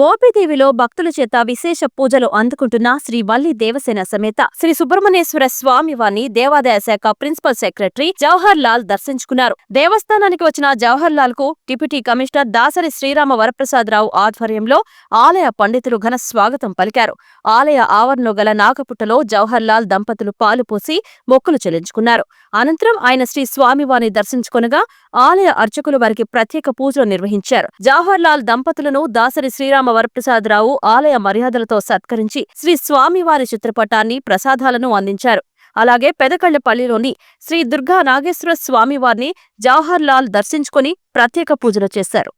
మోపిదేవిలో భక్తుల చేత విశేష పూజలు అందుకుంటున్న శ్రీ వల్లి దేవసేన సమేత శ్రీ సుబ్రహ్మణ్యేశ్వర స్వామి వారిని దేవాదాయ శాఖ ప్రిన్సిపల్ సెక్రటరీ జవహర్ లాల్ దర్శించుకున్నారు. దేవస్థానానికి వచ్చిన జవహర్ లాల్కు డిప్యూటీ కమిషనర్ దాసరి శ్రీరామ వరప్రసాదరావు ఆధ్వర్యంలో ఆలయ పండితులు ఘన స్వాగతం పలికారు. ఆలయ ఆవరణలో గల నాగపుట్టలో జవహర్ లాల్ దంపతులు పాలు పోసి మొక్కులు చెల్లించుకున్నారు. అనంతరం ఆయన శ్రీ స్వామివారిని దర్శించుకొనగా ఆలయ అర్చకులు వారికి ప్రత్యేక పూజలు నిర్వహించారు. జవహర్ లాల్ దంపతులను దాసరి శ్రీరామ వరప్రసాదరావు ఆలయ మర్యాదలతో సత్కరించి శ్రీ స్వామివారి చిత్రపటాన్ని ప్రసాదాలను అందించారు. అలాగే పెదకళ్ళపల్లిలోని శ్రీ దుర్గా నాగేశ్వర స్వామివారిని జవహర్ లాల్ దర్శించుకుని ప్రత్యేక పూజలు చేశారు.